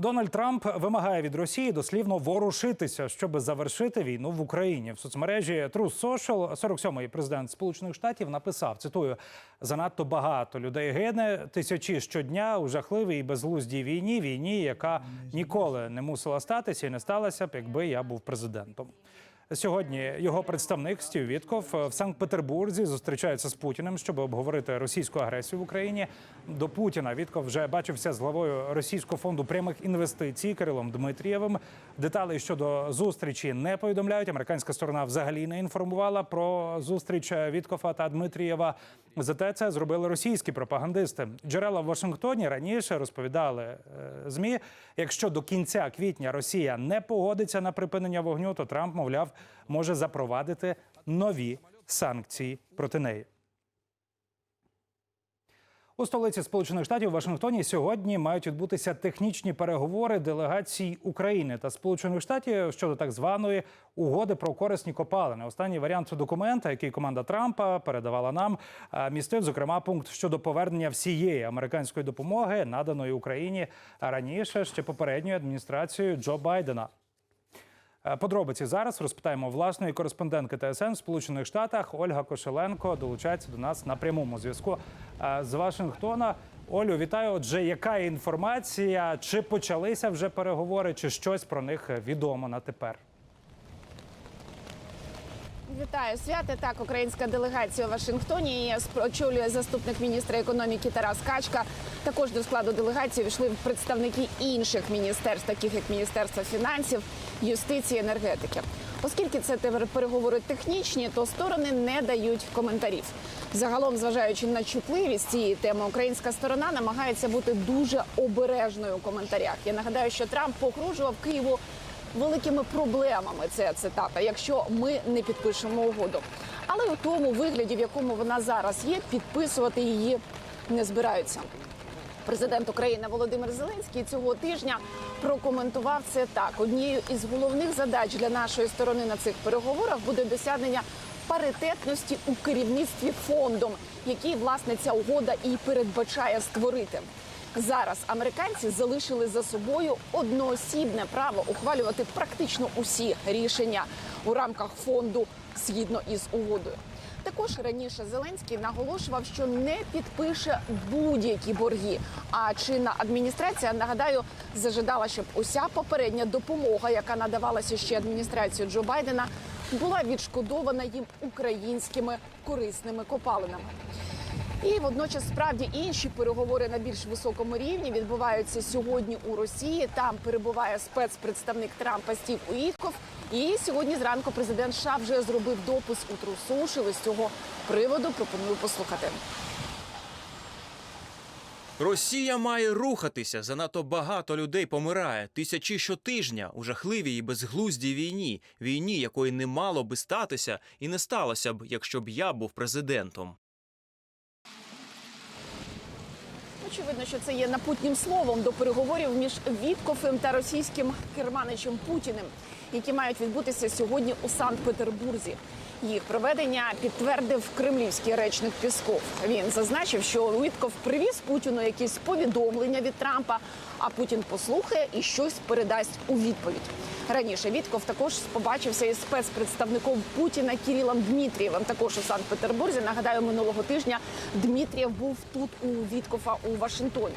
Дональд Трамп вимагає від Росії дослівно ворушитися, щоб завершити війну в Україні. В соцмережі Truth Social 47-й президент Сполучених Штатів написав: цитую: занадто багато людей гине тисячі щодня у жахливій і безглуздій війні. Війні, яка ніколи не мусила статися і не сталася б, якби я був президентом. Сьогодні його представник Стів Вітков в Санкт-Петербурзі зустрічається з Путіним, щоб обговорити російську агресію в Україні. До Путіна Вітков вже бачився з главою Російського фонду прямих інвестицій Кирилом Дмитрієвим. Деталей щодо зустрічі не повідомляють. Американська сторона взагалі не інформувала про зустріч Віткофа та Дмитрієва. Зате це зробили російські пропагандисти. Джерела в Вашингтоні раніше розповідали е, змі. Якщо до кінця квітня Росія не погодиться на припинення вогню, то Трамп, мовляв, може запровадити нові санкції проти неї. У столиці Сполучених Штатів Вашингтоні сьогодні мають відбутися технічні переговори делегацій України та Сполучених Штатів щодо так званої угоди про корисні копалини. Останній варіант документа, який команда Трампа передавала нам, е, містив зокрема пункт щодо повернення всієї американської допомоги, наданої Україні раніше ще попередньою адміністрацією Джо Байдена. Е, Подробиці зараз розпитаємо власної кореспондентки ТСН в Сполучених Штатах. Ольга Кошеленко долучається до нас на прямому зв'язку е, з Вашингтона. Олю, вітаю. Отже, яка інформація? Чи почалися вже переговори, чи щось про них відомо на тепер? Вітаю святе. Так, українська делегація у Вашингтоні її очолює заступник міністра економіки Тарас Качка. Також до складу делегації війшли представники інших міністерств, таких як Міністерство фінансів, юстиції, енергетики. Оскільки це тепер переговори технічні, то сторони не дають коментарів. Загалом, зважаючи на чутливість цієї теми, українська сторона намагається бути дуже обережною у коментарях. Я нагадаю, що Трамп погрожував Києву великими проблемами. Це цитата, якщо ми не підпишемо угоду. Але у тому вигляді, в якому вона зараз є, підписувати її не збираються. Президент України Володимир Зеленський цього тижня прокоментував це так: однією із головних задач для нашої сторони на цих переговорах буде досягнення паритетності у керівництві фондом, який власне ця угода і передбачає створити. Зараз американці залишили за собою одноосібне право ухвалювати практично усі рішення у рамках фонду згідно із угодою. Також раніше Зеленський наголошував, що не підпише будь-які борги. А чинна адміністрація нагадаю зажидала, щоб уся попередня допомога, яка надавалася ще адміністрацією Джо Байдена, була відшкодована їм українськими корисними копалинами. І водночас справді інші переговори на більш високому рівні відбуваються сьогодні у Росії. Там перебуває спецпредставник Трампа Стів Уітков. І сьогодні зранку президент США вже зробив допис у Трусушили з цього приводу. Пропоную послухати. Росія має рухатися. Занадто багато людей помирає. Тисячі щотижня у жахливій і безглуздій війні. Війні, якої не мало би статися, і не сталося б, якщо б я був президентом. Очевидно, що це є напутнім словом до переговорів між Віткофем та російським керманичем Путіним, які мають відбутися сьогодні у Санкт-Петербурзі. Їх проведення підтвердив кремлівський речник Пісков. Він зазначив, що Вітков привіз Путіну якісь повідомлення від Трампа, а Путін послухає і щось передасть у відповідь. Раніше Вітков також побачився із спецпредставником Путіна Кірілом Дмитрієвим. Також у Санкт-Петербурзі. Нагадаю, минулого тижня Дмитрієв був тут у Віткофа у Вашингтоні.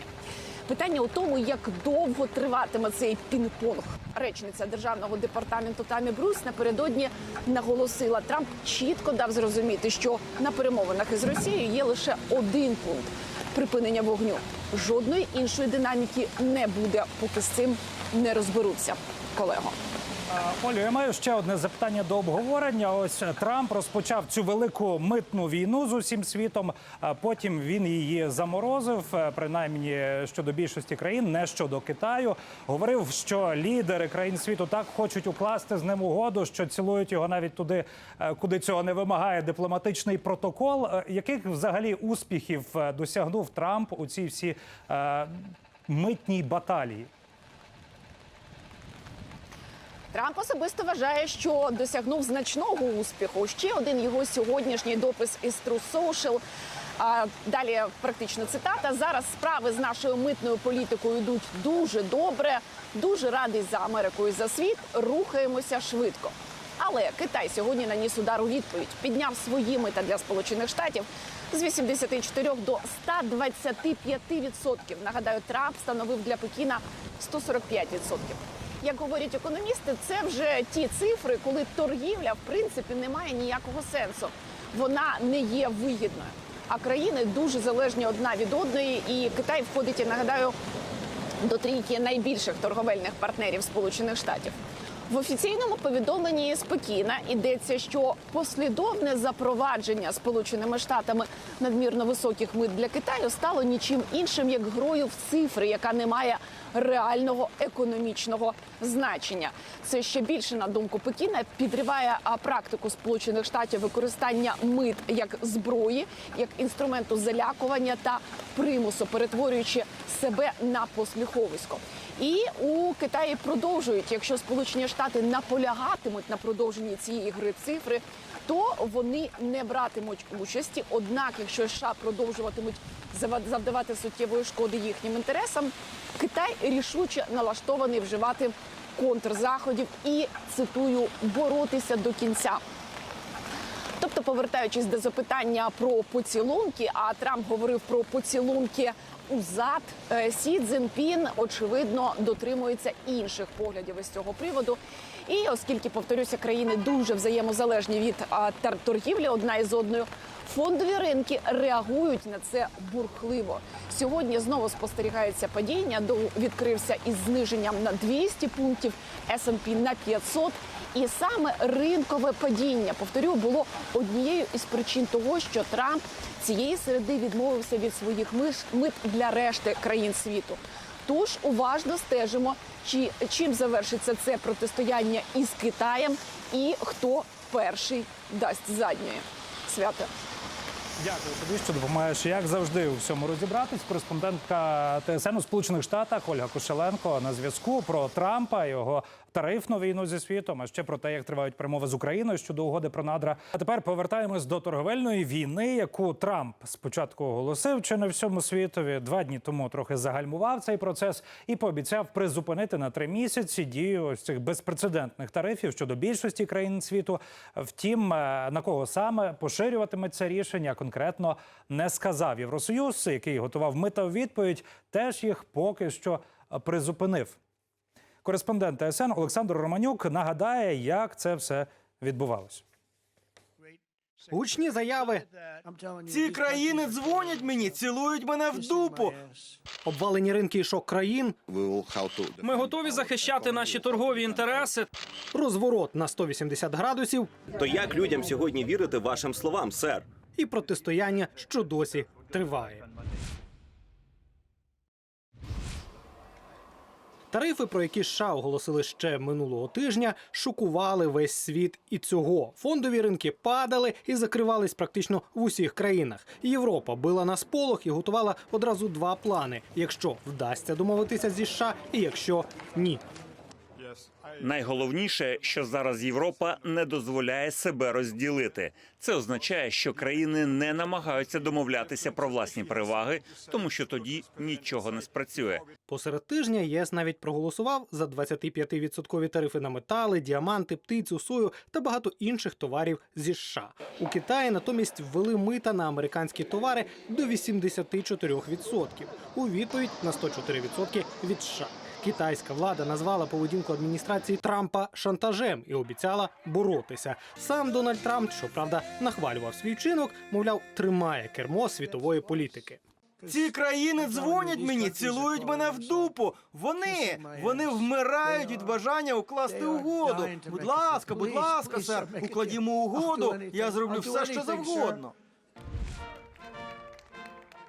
Питання у тому, як довго триватиме цей пінг-понг. Речниця державного департаменту Тамі Брус напередодні наголосила, Трамп чітко дав зрозуміти, що на перемовинах із Росією є лише один пункт припинення вогню. Жодної іншої динаміки не буде, поки з цим не розберуться. Колего. Олю, я маю ще одне запитання до обговорення. Ось е, Трамп розпочав цю велику митну війну з усім світом. Потім він її заморозив, е, принаймні щодо більшості країн, не щодо Китаю. Говорив, що лідери країн світу так хочуть укласти з ним угоду, що цілують його навіть туди, е, куди цього не вимагає дипломатичний протокол. Яких взагалі успіхів досягнув Трамп у цій всі митній баталії? Трамп особисто вважає, що досягнув значного успіху. Ще один його сьогоднішній допис із True Social А далі практично цитата. Зараз справи з нашою митною політикою йдуть дуже добре. Дуже радий за Америку і за світ. Рухаємося швидко. Але Китай сьогодні наніс удар у відповідь, підняв свої мита для Сполучених Штатів з 84 до 125 відсотків. Нагадаю, Трамп встановив для Пекіна 145 відсотків. Як говорять економісти, це вже ті цифри, коли торгівля в принципі не має ніякого сенсу. Вона не є вигідною. А країни дуже залежні одна від одної, і Китай входить, я нагадаю, до трійки найбільших торговельних партнерів Сполучених Штатів. В офіційному повідомленні з Пекіна йдеться, що послідовне запровадження Сполученими Штатами надмірно високих мит для Китаю стало нічим іншим як грою в цифри, яка не має реального економічного значення. Це ще більше на думку Пекіна підриває практику Сполучених Штатів використання мит як зброї, як інструменту залякування та примусу, перетворюючи себе на посліховисько. І у Китаї продовжують, якщо Сполучені Штати наполягатимуть на продовженні цієї гри цифри, то вони не братимуть участі. Однак, якщо США продовжуватимуть завдавати суттєвої шкоди їхнім інтересам, Китай рішуче налаштований вживати контрзаходів і цитую боротися до кінця. Тобто, повертаючись до запитання про поцілунки, а Трамп говорив про поцілунки у зад, е, Сі Цзіньпін, очевидно, дотримується інших поглядів із цього приводу. І оскільки, повторюся, країни дуже взаємозалежні від торгівлі одна із одною, фондові ринки реагують на це бурхливо. Сьогодні знову спостерігається падіння. Доу відкрився із зниженням на 200 пунктів, S&P на 500. І саме ринкове падіння, повторю, було однією із причин того, що Трамп цієї середи відмовився від своїх мит для решти країн світу. Тож уважно стежимо, чи чим завершиться це протистояння із Китаєм, і хто перший дасть задньої. Свято. Дякую тобі, що допомагаєш, як завжди, у всьому розібратись. Кореспондентка ТСН у Сполучених Штатах Ольга Кошеленко на зв'язку про Трампа, його тарифну війну зі світом, а ще про те, як тривають перемови з Україною щодо угоди про надра. А тепер повертаємось до торговельної війни, яку Трамп спочатку оголосив чи не всьому світові. Два дні тому трохи загальмував цей процес і пообіцяв призупинити на три місяці дію ось цих безпрецедентних тарифів щодо більшості країн світу. Втім, е, на кого саме поширюватиметься рішення, конкретно не сказав. Євросоюз, який готував мита у відповідь, теж їх поки що е, призупинив. Кореспондент ТСН Олександр Романюк нагадає, як це все відбувалося. Гучні заяви, Ці країни дзвонять мені, цілують мене в дупу. обвалені ринки і шок країн, Ми готові захищати наші торгові інтереси. розворот на 180 градусів То як людям сьогодні вірити вашим словам, сер? І протистояння, що досі триває. Тарифи, про які США оголосили ще минулого тижня, шокували весь світ і цього. Фондові ринки падали і закривались практично в усіх країнах. Європа била на сполох і готувала одразу два плани: якщо вдасться домовитися зі США, і якщо ні. Найголовніше, що зараз Європа не дозволяє себе розділити. Це означає, що країни не намагаються домовлятися про власні переваги, тому що тоді нічого не спрацює. Посеред тижня ЄС навіть проголосував за 25% тарифи на метали, діаманти, птицю, сою та багато інших товарів зі США. У Китаї натомість ввели мита на американські товари до 84% у відповідь на 104% від США. Китайська влада назвала поведінку адміністрації Трампа шантажем і обіцяла боротися. Сам Дональд Трамп, щоправда, нахвалював свій вчинок, мовляв, тримає кермо світової політики. Ці країни дзвонять мені, цілують мене в дупу. Вони, вони вмирають від бажання укласти угоду. Будь ласка, будь ласка, сер, укладімо угоду. Я зроблю все, що завгодно.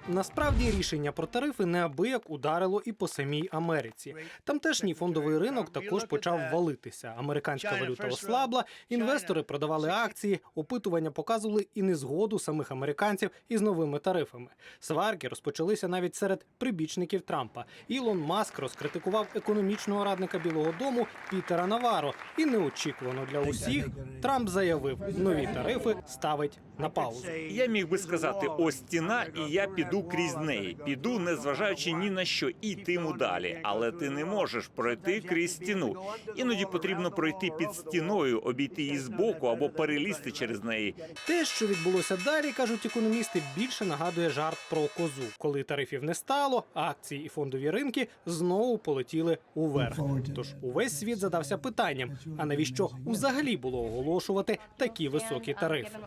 Насправді рішення про тарифи неабияк ударило і по самій Америці. Тамтешній фондовий ринок також почав валитися. Американська валюта ослабла, інвестори продавали акції, опитування показували і незгоду самих американців із новими тарифами. Сварки розпочалися навіть серед прибічників Трампа. Ілон Маск розкритикував економічного радника Білого Дому Пітера Наваро. І неочікувано для усіх Трамп заявив, нові тарифи ставить на паузу. Я міг би сказати, ось стіна, і я піду крізь неї. Піду, не зважаючи ні на що, і йтиму далі. Але ти не можеш пройти крізь стіну. Іноді потрібно пройти під стіною, обійти її збоку або перелізти через неї. Те, що відбулося далі, кажуть економісти, більше нагадує жарт про козу. Коли тарифів не стало, акції і фондові ринки знову полетіли уверх. Тож увесь світ задався питанням: а навіщо взагалі було оголошувати такі високі тарифи?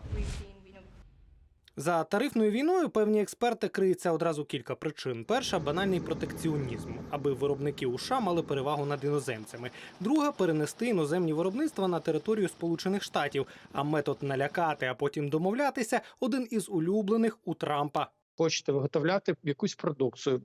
За тарифною війною певні експерти криються одразу кілька причин. Перша банальний протекціонізм, аби виробники США мали перевагу над іноземцями. Друга перенести іноземні виробництва на територію Сполучених Штатів. А метод налякати, а потім домовлятися один із улюблених у Трампа. хочете виготовляти якусь продукцію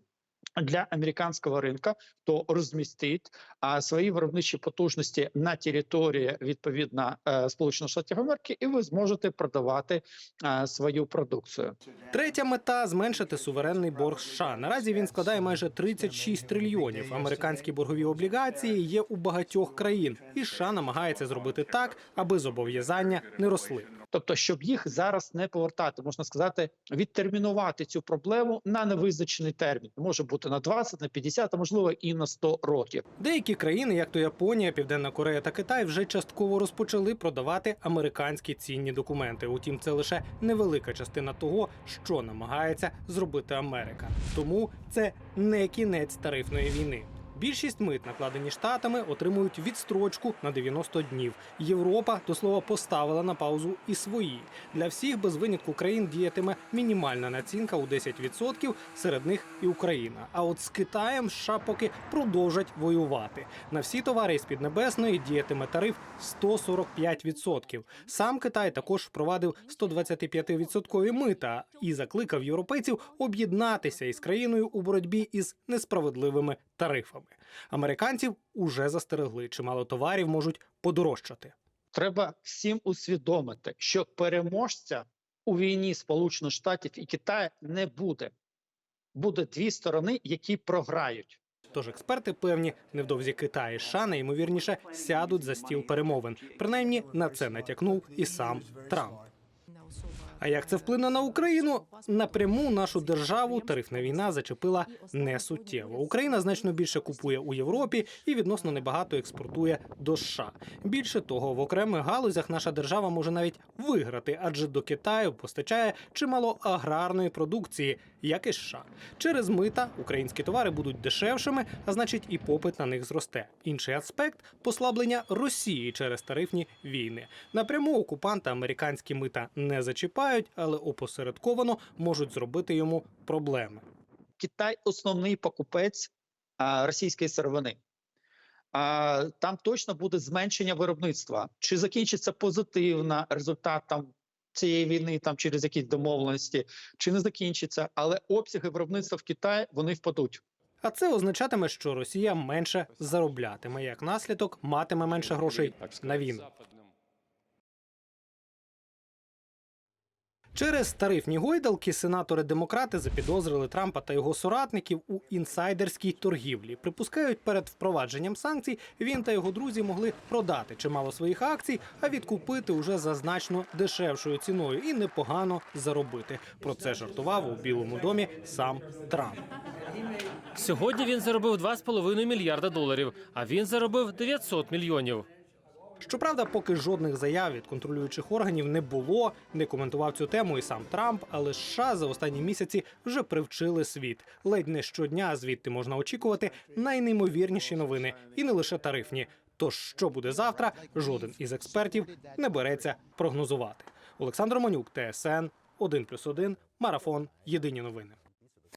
для американського ринка, то розмістіть а, свої виробничі потужності на території відповідно е, Сполучених Штатів Америки, і ви зможете продавати е, свою продукцію. Третя мета зменшити суверенний борг США. Наразі він складає майже 36 трильйонів. Американські боргові облігації є у багатьох країн, і США намагається зробити так, аби зобов'язання не росли. Тобто, щоб їх зараз не повертати, можна сказати, відтермінувати цю проблему на невизначений термін. Може бути на 20, на 50, а можливо і на 100 років. Деякі країни, як то Японія, Південна Корея та Китай, вже частково розпочали продавати американські цінні документи. Утім, це лише невелика частина того, що намагається зробити Америка. Тому це не кінець тарифної війни. Більшість мит, накладені штатами, отримують відстрочку на 90 днів. Європа до слова поставила на паузу і свої. Для всіх без винятку країн діятиме мінімальна націнка у 10%, серед них і Україна. А от з Китаєм США поки продовжать воювати. На всі товари з Піднебесної діятиме тариф 145%. Сам Китай також впровадив 125% мита і закликав європейців об'єднатися із країною у боротьбі із несправедливими тарифами. Американців уже застерегли, чимало товарів можуть подорожчати. Треба всім усвідомити, що переможця у війні Сполучених Штатів і Китаю не буде. Буде дві сторони, які програють. Тож експерти певні, невдовзі Китай і США найімовірніше сядуть за стіл перемовин. Принаймні на це натякнув і сам Трамп. А як це вплине на Україну? Напряму нашу державу тарифна війна зачепила не суттєво. Україна значно більше купує у Європі і відносно небагато експортує до США. Більше того, в окремих галузях наша держава може навіть виграти, адже до Китаю постачає чимало аграрної продукції, як і США. Через мита українські товари будуть дешевшими, а значить, і попит на них зросте. Інший аспект послаблення Росії через тарифні війни. Напряму окупанта американські мита не зачіпають, але опосередковано можуть зробити йому проблеми. Китай основний покупець а, російської сировини. А, там точно буде зменшення виробництва. Чи закінчиться позитивно результат там цієї війни, там через якісь домовленості, чи не закінчиться, але обсяги виробництва в Китаї вони впадуть. А це означатиме, що Росія менше зароблятиме, як наслідок матиме менше грошей на війну. Через тарифні гойдалки сенатори-демократи запідозрили Трампа та його соратників у інсайдерській торгівлі. Припускають, перед впровадженням санкцій він та його друзі могли продати чимало своїх акцій, а відкупити уже за значно дешевшою ціною і непогано заробити. Про це жартував у Білому домі сам Трамп. Сьогодні він заробив 2,5 мільярда доларів, а він заробив 900 мільйонів. Щоправда, поки жодних заяв від контролюючих органів не було, не коментував цю тему і сам Трамп, але США за останні місяці вже привчили світ. Ледь не щодня звідти можна очікувати найнеймовірніші новини, і не лише тарифні. Тож, що буде завтра, жоден із експертів не береться прогнозувати. Олександр Монюк, ТСН 1+,1, Марафон. Єдині новини.